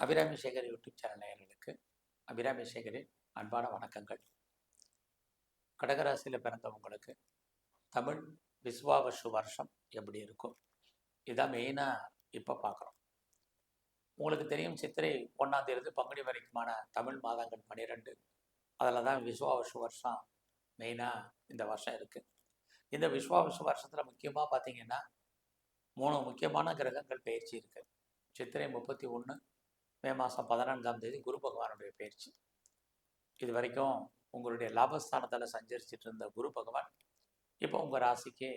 Abirami Sekar YouTube channel நேயர்களுக்கு அபிராமி சேகரின் அன்பான வணக்கங்கள். கடகராசியில் பிறந்தவங்களுக்கு தமிழ் விஸ்வாவசு வருஷம் எப்படி இருக்கும்? இதான் மெயினாக இப்போ பார்க்குறோம் உங்களுக்கு தெரியும் சித்திரை ஒன்றாம் தேதி பங்குனி வரைக்குமான தமிழ் மாதங்கள் பன்னிரெண்டு அதில் தான் விஸ்வாவசு வருஷம் மெயினாக இந்த வருஷம் இருக்குது இந்த விஸ்வாவசு வருஷத்தில் முக்கியமாக பார்த்தீங்கன்னா மூணு முக்கியமான கிரகங்கள் பயிற்சி இருக்குது சித்திரை முப்பத்தி ஒன்று மே மாதம் பதினான்காம் தேதி குரு பகவானுடைய பயிற்சி இது வரைக்கும் உங்களுடைய லாபஸ்தானத்தில் சஞ்சரிச்சிட்டு இருந்த குரு பகவான் இப்போ உங்கள் ராசிக்கு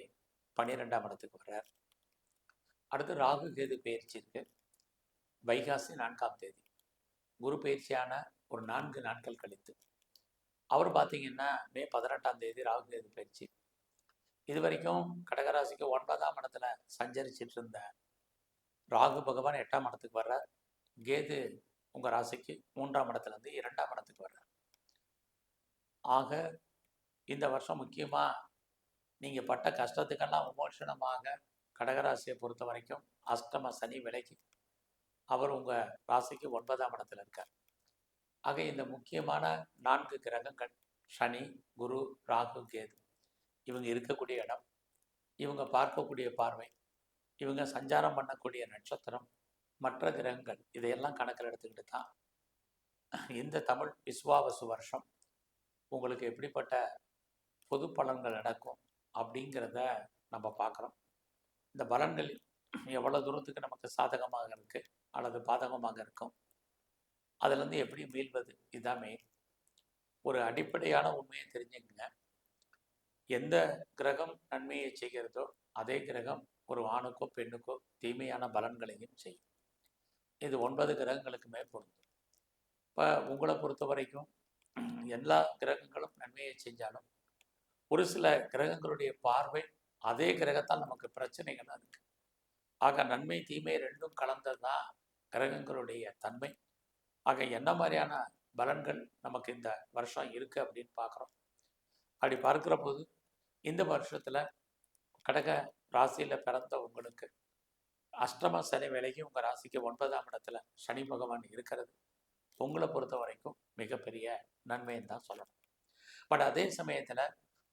பன்னிரெண்டாம் இடத்துக்கு வர்றார். அடுத்து ராகு கேது பயிற்சி இருக்கு. வைகாசி நான்காம் தேதி. குரு பயிற்சியான ஒரு நான்கு நாட்கள் கழித்து. அவர் பார்த்தீங்கன்னா மே பதினெட்டாம் தேதி ராகு கேது பயிற்சி. இது வரைக்கும் கடகராசிக்கு ஒன்பதாம் இடத்துல சஞ்சரிச்சிட்டு இருந்த ராகு பகவான் எட்டாம் இடத்துக்கு வர்றார். கேது உங்கள் ராசிக்கு மூன்றாம் இடத்துலேருந்து இரண்டாம் இடத்துக்கு வர்றார். ஆக இந்த வருஷம் முக்கியமாக நீங்கள் பட்ட கஷ்டத்துக்கெல்லாம் விமோசனமாக கடகராசியை பொறுத்த வரைக்கும் அஷ்டம சனி விலைக்கு அவர் உங்கள் ராசிக்கு ஒன்பதாம் இடத்துல இருக்கார். ஆக இந்த முக்கியமான நான்கு கிரகங்கள் சனி குரு ராகு கேது இவங்க இருக்கக்கூடிய இடம் இவங்க பார்க்கக்கூடிய பார்வை இவங்க சஞ்சாரம் பண்ணக்கூடிய நட்சத்திரம் மற்ற கிரகங்கள் இதையெல்லாம் கணக்கில் எடுத்துக்கிட்டு தான் இந்த தமிழ் விஸ்வாவசு வருஷம் உங்களுக்கு எப்படிப்பட்ட பொது பலன்கள் நடக்கும் அப்படிங்கிறத நம்ம பார்க்குறோம். இந்த பலன்கள் எவ்வளோ தூரத்துக்கு நமக்கு சாதகமாக இருக்குது அல்லது பாதகமாக இருக்கும் அதுலேருந்து எப்படி மீள்வது இதுதான் மெயின் ஒரு அடிப்படையான உண்மையை தெரிஞ்சுக்கங்க. எந்த கிரகம் நன்மையை செய்கிறதோ அதே கிரகம் ஒரு ஆணுக்கோ பெண்ணுக்கோ தீமையான பலன்களையும் செய்யும். இது ஒன்பது கிரகங்களுக்குமே பொருந்தும். இப்போ உங்களை பொறுத்த வரைக்கும் எல்லா கிரகங்களும் நன்மையை செஞ்சாலும் ஒரு சில கிரகங்களுடைய பார்வை அதே கிரகத்தால் நமக்கு பிரச்சனைகள் இருக்கு. ஆக நன்மை தீமை ரெண்டும் கலந்தது தான் கிரகங்களுடைய தன்மை. ஆக என்ன மாதிரியான பலன்கள் நமக்கு இந்த வருஷம் இருக்கு அப்படின்னு பார்க்குறோம். அப்படி பார்க்குற போது இந்த வருஷத்தில் கடக ராசியில் பிறந்த உங்களுக்கு அஷ்டம சனி வேலைக்கு உங்கள் ராசிக்கு ஒன்பதாம் இடத்துல சனி பகவான் இருக்கிறது. உங்களை பொறுத்த வரைக்கும் மிகப்பெரிய நன்மைன்னு தான் சொல்லணும். பட் அதே சமயத்தில்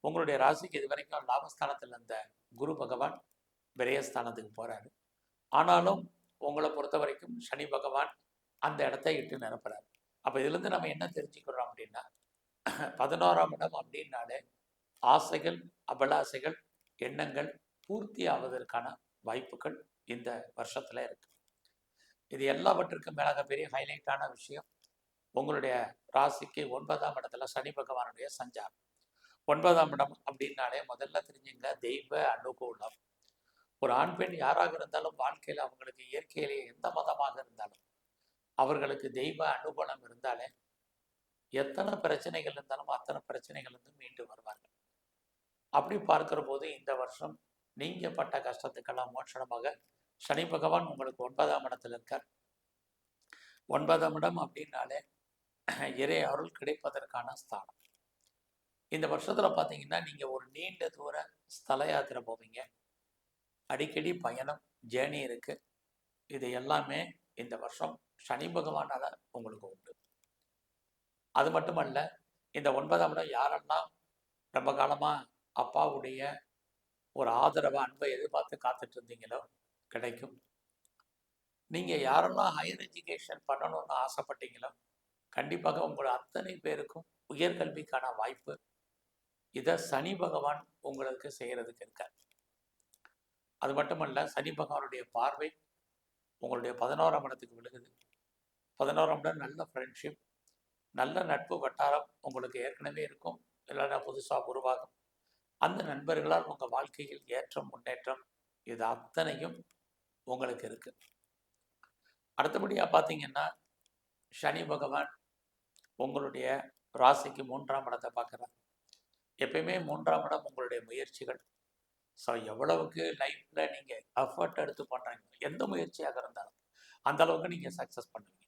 உங்களுடைய ராசிக்கு இது வரைக்கும் லாபஸ்தானத்தில் இருந்த குரு பகவான் விரயஸ்தானத்துக்கு போகிறாரு ஆனாலும் உங்களை பொறுத்த வரைக்கும் சனி பகவான் அந்த இடத்த இட்டு நிரப்புறார். அப்போ இதுலேருந்து நம்ம என்ன தெரிஞ்சுக்கிறோம் அப்படின்னா பதினோராம் இடம் அப்படின்னாலே ஆசைகள் அபலாசைகள் எண்ணங்கள் பூர்த்தி ஆவதற்கான வாய்ப்புகள் இந்த வருஷத்தில் இருக்கு. இது எல்லாவற்றிற்கும் மேலாக பெரிய ஹைலைட்டான விஷயம் உங்களுடைய ராசிக்கு ஒன்பதாம் இடத்துல சனி பகவானுடைய சஞ்சாரம். ஒன்பதாம் இடம் அப்படின்னாலே முதல்ல தெரிஞ்சுங்க தெய்வ அனுகூலம். ஒரு ஆண் பெண் யாராக இருந்தாலும் வாழ்க்கையில் அவங்களுக்கு இயற்கையிலேயே எந்த மதமாக இருந்தாலும் அவர்களுக்கு தெய்வ அனுகூலம் இருந்தாலே எத்தனை பிரச்சனைகள் இருந்தாலும் அத்தனை பிரச்சனைகள் இருந்து மீண்டு வருவார்கள். அப்படி பார்க்கிற போது இந்த வருஷம் நீங்கப்பட்ட பட்ட கஷ்டத்துக்கெல்லாம் மோட்சணமாக சனி பகவான் உங்களுக்கு ஒன்பதாம் இடத்துல இருக்கார். ஒன்பதாம் இடம் அப்படின்னாலே இறை அருள் கிடைப்பதற்கான ஸ்தானம். இந்த வருஷத்துல பார்த்தீங்கன்னா நீங்க ஒரு நீண்ட தூர ஸ்தல யாத்திரை போவீங்க. அடிக்கடி பயணம் ஜேர்னி இருக்கு. இது எல்லாமே இந்த வருஷம் சனி பகவானால் உங்களுக்கு உண்டு. அது மட்டுமல்ல இந்த ஒன்பதாம் இடம் யாரெல்லாம் ரொம்ப காலமா அப்பாவுடைய ஒரு ஆதரவை அன்பை எதிர்பார்த்து காத்துட்டு இருந்தீங்களோ கிடைக்கும். நீங்க யாரெல்லாம் ஹையர் எஜுகேஷன் பண்ணணும்னு ஆசைப்பட்டீங்களோ? கண்டிப்பாக உங்கள் அத்தனை பேருக்கும் உயர்கல்விக்கான வாய்ப்பு. இதை சனி பகவான் உங்களுக்கு செய்யறதுக்கு இருக்கார். அது மட்டுமல்ல சனி பகவானுடைய பார்வை உங்களுடைய பதினோராம் இடத்துக்கு விழுகுது. பதினோராம் இடம் நல்ல ஃப்ரெண்ட்ஷிப் நல்ல நட்பு வட்டாரம் உங்களுக்கு ஏற்கனவே இருக்கும். இல்லைன்னா புதுசாக உருவாகும். அந்த நண்பர்களால் உங்கள் வாழ்க்கையில் ஏற்றம் முன்னேற்றம் இது அத்தனையும் உங்களுக்கு இருக்கு. அடுத்தபடியாக பார்த்தீங்கன்னா சனி பகவான் உங்களுடைய ராசிக்கு மூன்றாம் இடத்தை பார்க்குறார் எப்பயுமே மூன்றாம் இடம் உங்களுடைய முயற்சிகள். ஸோ எவ்வளவுக்கு லைஃப்பில் நீங்கள் எஃபர்ட் எடுத்து பண்ணுறீங்க எந்த முயற்சியாக இருந்தாலும் அந்த அளவுக்கு நீங்கள் சக்ஸஸ் பண்ணுவீங்க.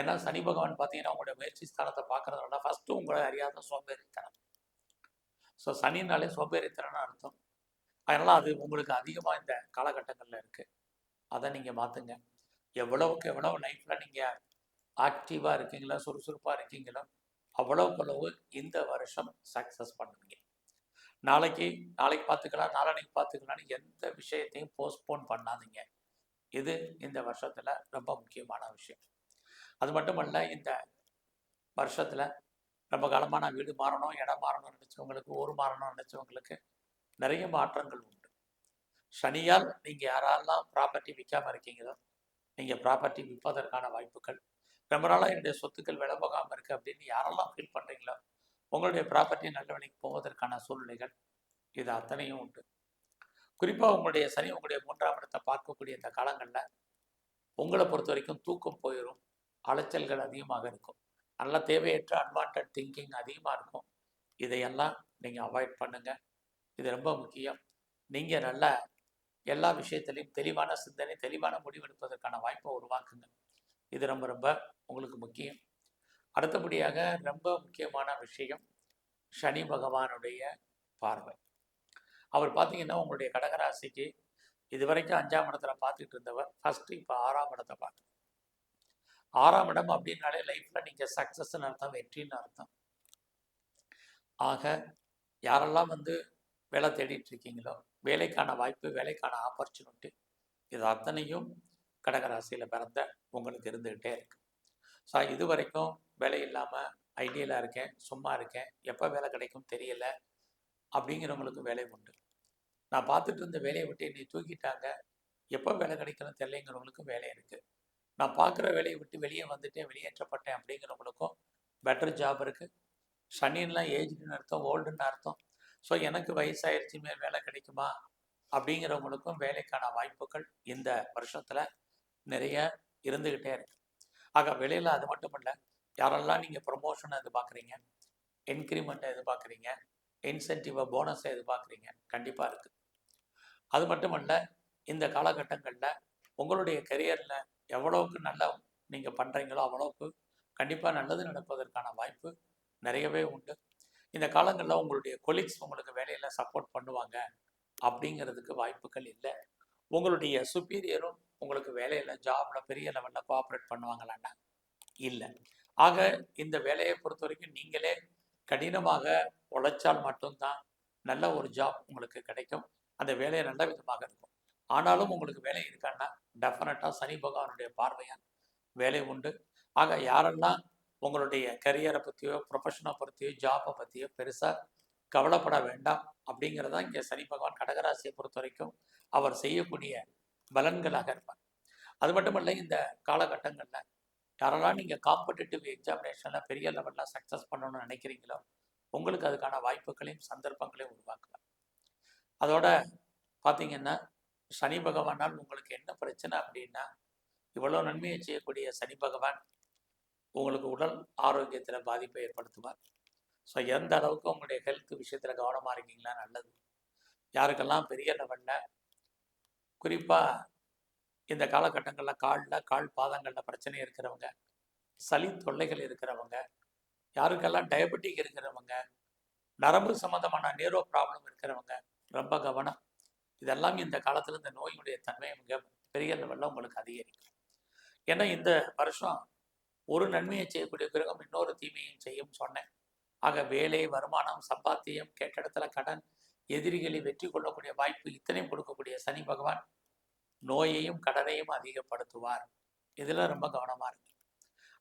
ஏன்னா சனி பகவான் பார்த்தீங்கன்னா உங்களுடைய முயற்சி ஸ்தானத்தை பார்க்கறதுனால ஃபஸ்ட்டு உங்களை அறியாத சோம்பேறித்தனம். ஸோ சனினாலே சோம்பேறித்தனம்னு அர்த்தம். அதனால் அது உங்களுக்கு அதிகமாக இந்த காலகட்டங்களில் இருக்குது அதை நீங்கள் மாற்றுங்க எவ்வளவுக்கு எவ்வளோ லைஃப்பில் நீங்கள் ஆக்டிவாக இருக்கீங்களோ சுறுசுறுப்பாக இருக்கீங்களோ அவ்வளவுக்கு அளவு இந்த வருஷம் சக்ஸஸ் பண்ணுவீங்க. நாளைக்கு நாளைக்கு பார்த்துக்கலாம் நாளானைக்கு பார்த்துக்கலாம்னு எந்த விஷயத்தையும் போஸ்ட்போன் பண்ணாதீங்க. இது இந்த வருஷத்தில் ரொம்ப முக்கியமான விஷயம். அது மட்டுமல்ல இந்த வருஷத்தில் ரொம்ப காலமாக நான் வீடு மாறணும் இடம் மாறணும்னு நினச்சவங்களுக்கு ஊர் மாறணும்னு நினச்சவங்களுக்கு நிறைய மாற்றங்கள் உண்டு. சனியால் நீங்கள் யாரெல்லாம் ப்ராப்பர்ட்டி விற்காம இருக்கீங்களோ நீங்கள் ப்ராப்பர்ட்டி விற்பதற்கான வாய்ப்புகள். ரொம்ப நாளாக என்னுடைய சொத்துக்கள் விலை போகாமல் இருக்குது அப்படின்னு யாரெல்லாம் ஃபீல் பண்ணுறீங்களோ உங்களுடைய ப்ராப்பர்ட்டி நல்ல விலைக்கு போவதற்கான சூழ்நிலைகள் இது அத்தனையும் உண்டு. குறிப்பாக உங்களுடைய சனி உங்களுடைய மூன்றாம் இடத்தை பார்க்கக்கூடிய இந்த காலங்களில் உங்களை பொறுத்த வரைக்கும் தூக்கம் போயிடும் அலைச்சல்கள் அதிகமாக இருக்கும். நல்ல தேவையற்ற அன்வான்ட் திங்கிங் அதிகமாக இருக்கும். இதையெல்லாம் நீங்கள் அவாய்ட் பண்ணுங்கள் இது ரொம்ப முக்கியம். நீங்கள் நல்லா எல்லா விஷயத்திலையும் தெளிவான சிந்தனை தெளிவான முடிவெடுப்பதற்கான வாய்ப்பை உருவாக்குங்க. இது ரொம்ப ரொம்ப உங்களுக்கு முக்கியம். அடுத்தபடியாக ரொம்ப முக்கியமான விஷயம் சனி பகவானுடைய பார்வை. அவர் பார்த்தீங்கன்னா உங்களுடைய கடகராசிக்கு இது வரைக்கும் அஞ்சாம் இடத்துல பார்த்துட்டு இருந்தவர். ஃபஸ்ட்டு இப்போ ஆறாம் இடத்தை பார்க்குறார் ஆறாம் இடம் அப்படின்னாலே லைஃப்பில் நீங்கள் சக்ஸஸ்ன்னு அர்த்தம் வெற்றின்னு அர்த்தம். ஆக யாரெல்லாம் வந்து வேலை தேடிட்டு இருக்கீங்களோ வேலைக்கான வாய்ப்பு வேலைக்கான ஆப்பர்ச்சுனிட்டி இது அத்தனையும் கடகராசியில் பிறந்த உங்களுக்கு இருந்துக்கிட்டே இருக்கு. ஸோ இது வரைக்கும் வேலை இல்லாமல் ஐடியலாக இருக்கேன் சும்மா இருக்கேன் எப்போ வேலை கிடைக்கும் தெரியல அப்படிங்கிறவங்களுக்கு வேலை உண்டு. நான் பார்த்துட்டு இருந்த வேலையை விட்டு என்னை தூக்கிட்டாங்க எப்போ வேலை கிடைக்கணும் தெரியலைங்கிறவங்களுக்கும் வேலை இருக்குது நான் பார்க்குற வேலையை விட்டு வெளியே வந்துட்டேன் வெளியேற்றப்பட்டேன் அப்படிங்கிறவங்களுக்கும் பெட்டர் ஜாப் இருக்குது சனின்லாம் ஏஜ்டுன்னு அர்த்தம் ஓல்டுன்னு அர்த்தம். ஸோ எனக்கு வயசாயிருச்சு மேல் வேலை கிடைக்குமா? அப்படிங்கிறவங்களுக்கும் வேலைக்கான வாய்ப்புகள் இந்த வருஷத்தில் நிறைய இருந்துக்கிட்டே இருக்கு. ஆக வெளியில் அது மட்டும் இல்லை யாரெல்லாம் நீங்கள் ப்ரொமோஷனை எதிர்பார்க்குறீங்க இன்க்ரிமெண்ட்டை எதிர்பார்க்குறீங்க இன்சென்டிவை போனஸை எதிர்பார்க்குறீங்க கண்டிப்பாக இருக்குது அது மட்டும் இல்லை இந்த காலகட்டங்களில் உங்களுடைய கெரியரில் எவ்வளவுக்கு நல்லா நீங்கள் பண்ணுறீங்களோ அவ்வளோக்கு கண்டிப்பாக நல்லது நடப்பதற்கான வாய்ப்பு நிறையவே உண்டு. இந்த காலங்களில் உங்களுடைய கொலீக்ஸ் உங்களுக்கு வேலையில் சப்போர்ட் பண்ணுவாங்க அப்படிங்கிறதுக்கு வாய்ப்புகள் இல்லை. உங்களுடைய சுப்பீரியரும் உங்களுக்கு வேலையில் ஜாபில் பெரிய லெவலில் கோஆப்ரேட் பண்ணுவாங்களான்னா இல்லை. ஆக இந்த வேலையை பொறுத்த வரைக்கும் நீங்களே கடினமாக உழைச்சால் மட்டும்தான் நல்ல ஒரு ஜாப் உங்களுக்கு கிடைக்கும். அந்த வேலையை நல்ல விதமாக இருக்கும். ஆனாலும் உங்களுக்கு வேலை இருக்கான்னா டெஃபினட்டாக சனி பகவானுடைய பார்வையால் வேலை உண்டு. ஆக யாரெல்லாம் உங்களுடைய கரியரை பற்றியோ ப்ரொஃபஷனை பற்றியோ ஜாப்பை பற்றியோ பெருசாக கவலைப்பட வேண்டாம். அப்படிங்கிறதா இங்கே சனி பகவான் கடகராசியை பொறுத்த வரைக்கும் அவர் செய்யக்கூடிய பலன்களாக இருப்பார். அது மட்டும் இல்லை இந்த காலகட்டங்களில் யாரெல்லாம் நீங்கள் காம்படிட்டிவ் எக்ஸாமினேஷனில் பெரிய லெவலில் சக்ஸஸ் பண்ணணும்னு நினைக்கிறீங்களோ உங்களுக்கு அதுக்கான வாய்ப்புகளையும் சந்தர்ப்பங்களையும் உருவாக்கலாம். அதோட பார்த்தீங்கன்னா சனி பகவானால் உங்களுக்கு என்ன பிரச்சனை அப்படின்னா இவ்வளோ நன்மையை செய்யக்கூடிய சனி பகவான் உங்களுக்கு உடல் ஆரோக்கியத்தில் பாதிப்பை ஏற்படுத்துவார். ஸோ எந்த அளவுக்கு உங்களுடைய ஹெல்த் விஷயத்தில் கவனமாக இருக்கீங்களா? நல்லது. யாருக்கெல்லாம் பெரிய லெவலில் குறிப்பாக இந்த காலகட்டங்களில் காலில் கால் பாதங்களில் பிரச்சனை இருக்கிறவங்க சளி தொல்லைகள் இருக்கிறவங்க யாருக்கெல்லாம் டயபெட்டிக் இருக்கிறவங்க நரம்பு சம்மந்தமான நேரோ ப்ராப்ளம் இருக்கிறவங்க ரொம்ப கவனம். இதெல்லாம் இந்த காலத்தில் இந்த நோயினுடைய தன்மை மிக பெரிய லெவலில் உங்களுக்கு அதிகரிக்கும். ஏன்னா இந்த வருஷம் ஒரு நன்மையை செய்யக்கூடிய கிரகம் இன்னொரு தீமையும் செய்யும் சொன்னேன். ஆக வேலை வருமானம் சம்பாத்தியம் கேட்ட இடத்துல கடன் எதிரிகளை வெற்றி கொள்ளக்கூடிய வாய்ப்பு இத்தனையும் கொடுக்கக்கூடிய சனி பகவான் நோயையும் கடனையும் அதிகப்படுத்துவார். இதில் ரொம்ப கவனமாக இருக்கு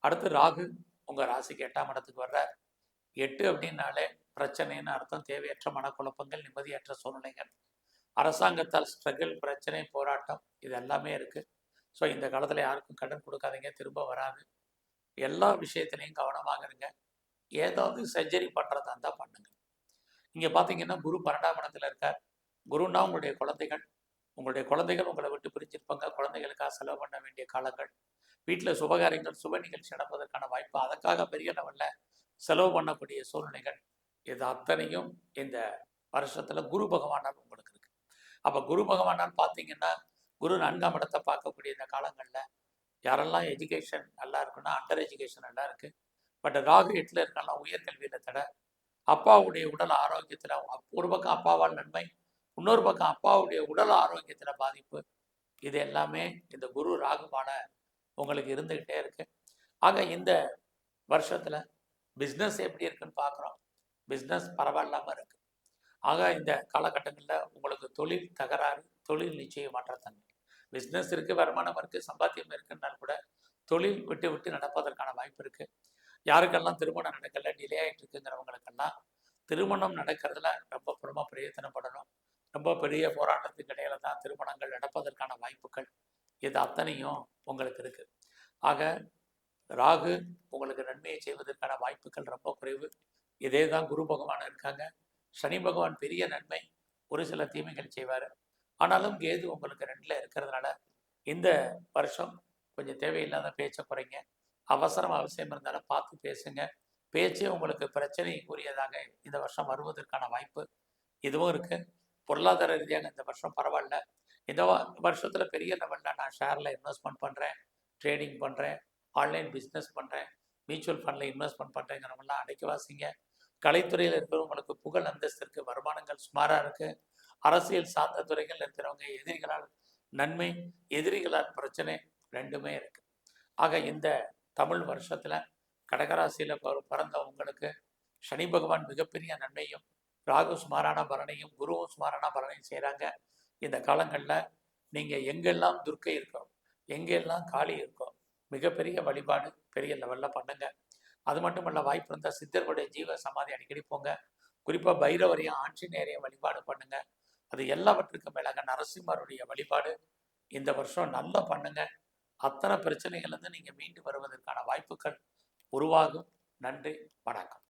அடுத்து ராகு உங்கள் ராசிக்கு எட்டாம் இடத்துக்கு வர்றார். எட்டு அப்படின்னாலே பிரச்சனைன்னு அர்த்தம். தேவையற்ற மனக்குழப்பங்கள் நிம்மதியற்ற சூழ்நிலைகள். அரசாங்கத்தால் ஸ்ட்ரகிள் பிரச்சனை போராட்டம் இது எல்லாமே இருக்குது ஸோ இந்த காலத்தில் யாருக்கும் கடன் கொடுக்காதீங்க. திரும்ப வராது. எல்லா விஷயத்துலையும் கவனமாக இருங்க. ஏதாவது சர்ஜரி பண்ணுறதா இருந்தால் பண்ணுங்க. இங்கே பார்த்தீங்கன்னா குரு பன்னெண்டாம் இடத்துல இருக்கார். குருன்னா உங்களுடைய குழந்தைகள். உங்களுடைய குழந்தைகள் உங்களை விட்டு பிரிஞ்சிருப்பாங்க. குழந்தைகளுக்காக செலவு பண்ண வேண்டிய காலங்கள். வீட்டில் சுபகாரியங்கள் சுப நிகழ்ச்சி நடப்பதற்கான வாய்ப்பு அதற்காக பெரிய லெவலில் செலவு பண்ணக்கூடிய சூழ்நிலைகள் இது அத்தனையும் இந்த வருஷத்தில் குரு பகவானால் உங்களுக்கு இருக்குது அப்போ குரு பகவானால் பார்த்தீங்கன்னா குரு நான்காம் இடத்தை பார்க்கக்கூடிய இந்த காலங்களில் யாரெல்லாம் எஜுகேஷன் நல்லா இருக்குன்னா அண்டர் எஜுகேஷன் நல்லா இருக்கு. பட் ராகு எட்டில் இருக்கலாம் உயர்கல்வியில் தடை. அப்பாவுடைய உடல் ஆரோக்கியத்தில் ஒரு பக்கம் அப்பாவால் நன்மை இன்னொரு பக்கம் அப்பாவுடைய உடல் ஆரோக்கியத்தில் பாதிப்பு. இது எல்லாமே இந்த குரு ராகுமான உங்களுக்கு இருந்துக்கிட்டே இருக்கு. ஆக இந்த வருஷத்தில் பிஸ்னஸ் எப்படி இருக்குன்னு பார்க்குறோம் பிஸ்னஸ் பரவாயில்லாமல் இருக்குது ஆக இந்த காலகட்டங்களில் உங்களுக்கு தொழில் தகராறு தொழில் நிச்சயமற்ற தன்மை. பிஸ்னஸ் இருக்குது வருமானம் இருக்குது சம்பாத்தியம் இருக்குன்னாலும் கூட தொழில் விட்டு விட்டு நடப்பதற்கான வாய்ப்பு இருக்குது யாருக்கெல்லாம் திருமணம் நடக்கல டிலே ஆகிட்டு இருக்குங்கிறவங்களுக்கெல்லாம் திருமணம் நடக்கிறதுல ரொம்ப ரொம்ப பிரயத்தனப்படணும். ரொம்ப பெரிய போராட்டத்துக்கு இடையில தான் திருமணங்கள் நடப்பதற்கான வாய்ப்புகள் இது அத்தனையும் உங்களுக்கு இருக்குது ஆக ராகு உங்களுக்கு நன்மையை செய்வதற்கான வாய்ப்புகள் ரொம்ப குறைவு. இதே தான் குரு பகவான் இருக்காங்க. சனி பகவான் பெரிய நன்மை ஒரு சில தீமைகள் செய்வார். ஆனாலும் கேது உங்களுக்கு ரெண்டில் இருக்கிறதுனால இந்த வருஷம் கொஞ்சம் தேவையில்லாத பேச்சை குறைங்க. அவசரம் அவசியம் இருந்தாலும் பார்த்து பேசுங்க. பேச்சே உங்களுக்கு பிரச்சனைக்குரியதாக இந்த வருஷம் வருவதற்கான வாய்ப்பு இதுவும் இருக்கு. பொருளாதார ரீதியாக இந்த வருஷம் பரவாயில்ல. இந்த வருஷத்தில் வருஷத்துல பெரிய லெவலில் நான் ஷேரில் இன்வெஸ்ட்மெண்ட் பண்ணுறேன் ட்ரேடிங் பண்ணுறேன் ஆன்லைன் பிஸ்னஸ் பண்ணுறேன் மியூச்சுவல் ஃபண்டில் இன்வெஸ்ட்மெண்ட் பண்ணுறேங்கிறவங்களாம் அடைக்க வாசிங்க. கலைத்துறையில் இருக்கிறவங்களுக்கு புகழ் அந்தஸ்து வருமானங்கள் சுமாராக இருக்குது அரசியல் சார்ந்த துறைகள் இருக்கிறவங்க எதிரிகளால் நன்மை எதிரிகளால் பிரச்சனை ரெண்டுமே இருக்கு. ஆக இந்த தமிழ் வருஷத்துல கடகராசியில பிறந்த உங்களுக்கு சனி பகவான் மிகப்பெரிய நன்மையும் ராகு சுமாரான பலனையும் குருவும் சுமாரான பலனையும் செய்கிறாங்க இந்த காலங்களில் நீங்கள் எங்கெல்லாம் துர்க்கை இருக்கோ எங்கெல்லாம் காளி இருக்கோ மிகப்பெரிய வழிபாடு பெரிய லெவலில் பண்ணுங்க. அது மட்டும் இல்லை வாய்ப்பு இருந்தால் சித்தர்களுடைய ஜீவ சமாதி அடிக்கடி போங்க. குறிப்பாக பைரவரையும் ஆஞ்சநேயரையும் வழிபாடு பண்ணுங்கள் அது எல்லாவற்றுக்கும் மேலாக நரசிம்மருடைய வழிபாடு இந்த வருஷம் நல்லா பண்ணுங்க. அத்தனை பிரச்சனைகள்லேருந்து நீங்கள் மீண்டு வருவதற்கான வாய்ப்புகள் உருவாகும். நன்றி வணக்கம்.